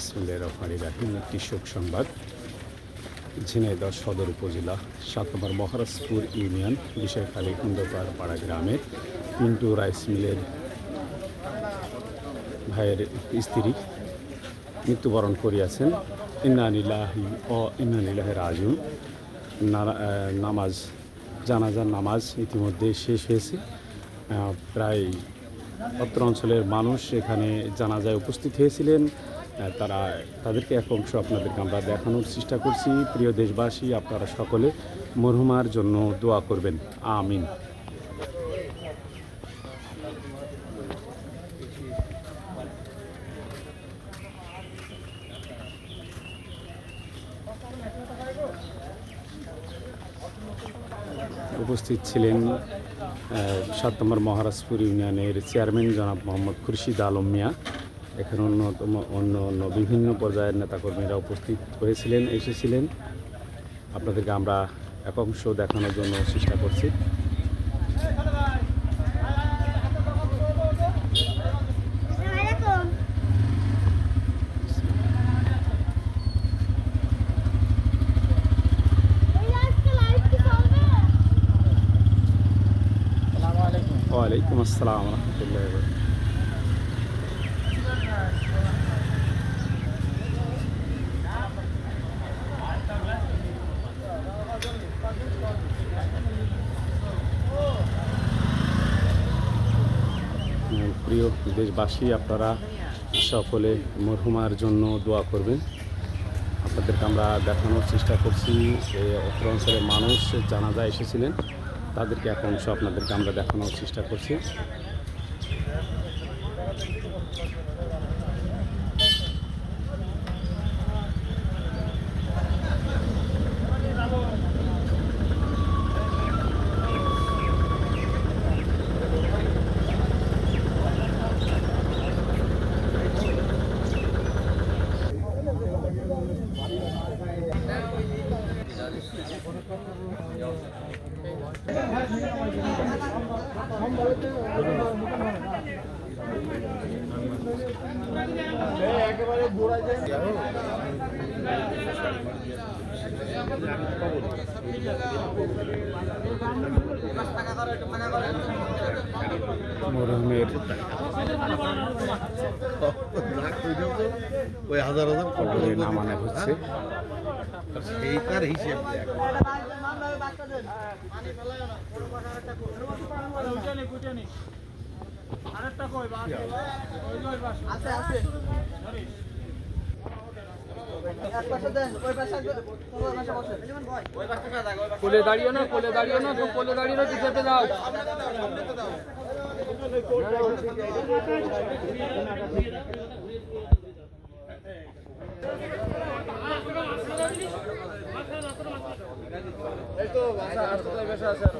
বিসমুল্লাহ রাহিম একটি শোক সংবাদ। ঝিনাইদহ সদর উপজেলা সাত নম্বর মহারাজপুর ইউনিয়ন বিষয়খালী কুন্দপাড় পাড়া গ্রামের পিন্টু রাইস মিলের ভাইয়ের স্ত্রী মৃত্যুবরণ করিয়াছেন। ইন্নানিলাহি ও ইন্নানিলাহে আহ, নামাজ জানাজার নামাজ ইতিমধ্যে শেষ হয়েছে। প্রায় অত্র অঞ্চলের মানুষ এখানে জানাজায় উপস্থিত হয়েছিলেন। তারা তাদেরকে এক অংশ আপনাদেরকে আমরা দেখানোর চেষ্টা করছি। প্রিয় দেশবাসী, আপনারা সকলে মরহুমার জন্য দোয়া করবেন। আমিন। উপস্থিত ছিলেন সাত নম্বর মহারাজপুর ইউনিয়নের চেয়ারম্যান জনাব মোহাম্মদ খুরশিদ আলম মিয়া। এখানে অন্যতম অন্য অন্য বিভিন্ন পর্যায়ের নেতাকর্মীরা উপস্থিত হয়েছিলেন এসেছিলেন। আপনাদেরকে আমরা একাংশ দেখানোর জন্য চেষ্টা করছি। ওয়ালাইকুম আসসালাম রহমতুল্লাহ প্রিয় দেশবাসী, আপনারা সকলে মরহুমার জন্য দোয়া করবেন। আপনাদেরকে আমরা দেখানোর চেষ্টা করছি অত্র অঞ্চলের মানুষ, জানাজা এসেছিলেন, তাদেরকে এখন সব আপনাদেরকে আমরা দেখানোর চেষ্টা করছি। মরহুমের ওই হাজার হাজার কবরে নামানো হচ্ছে। সেইটার হিসেব দেখ। কোলে দাঁড়িয়ে না কোলে দাঁড়িয়ে না তো কোলে দাঁড়িয়ে না পিছাতে দাও এই তো ভাষা আসতে বেশি আছে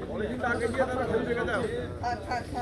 আচ্ছা আচ্ছা।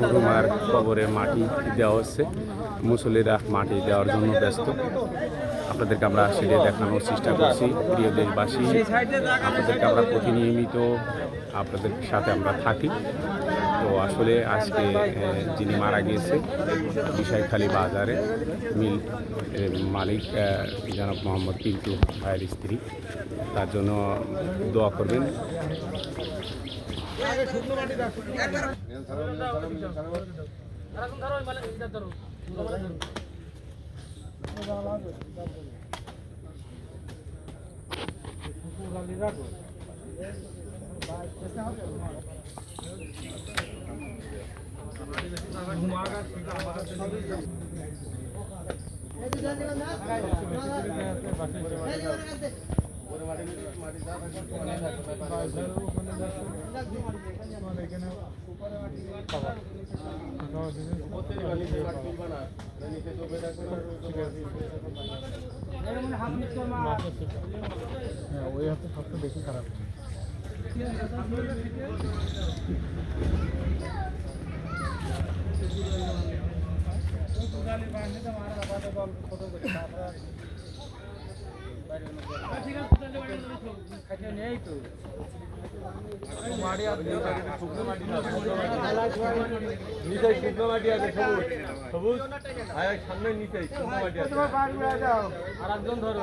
মরহুমার কবরে মাটি দেওয়া হচ্ছে। মুসলিরা মাটি দেওয়ার জন্য ব্যস্ত। আপনাদেরকে আমরা সেটা দেখানোর চেষ্টা করছি। প্রিয় দেশবাসী, আপনাদেরকে আমরা প্রতিনিয়মিত আপনাদের সাথে আমরা থাকি। তো আসলে আজকে যিনি মারা গিয়েছে বিষয়খালী বাজারে মিল মালিক জনাব মোহাম্মদ পিন্টু ভাইয়ের স্ত্রী তার জন্য দোয়া করবেন ধরো। ওই হাতে সবচেয়ে বেশি খারাপ। আয় সামনে নিচে শুকনো মাটি আর একজন ধরো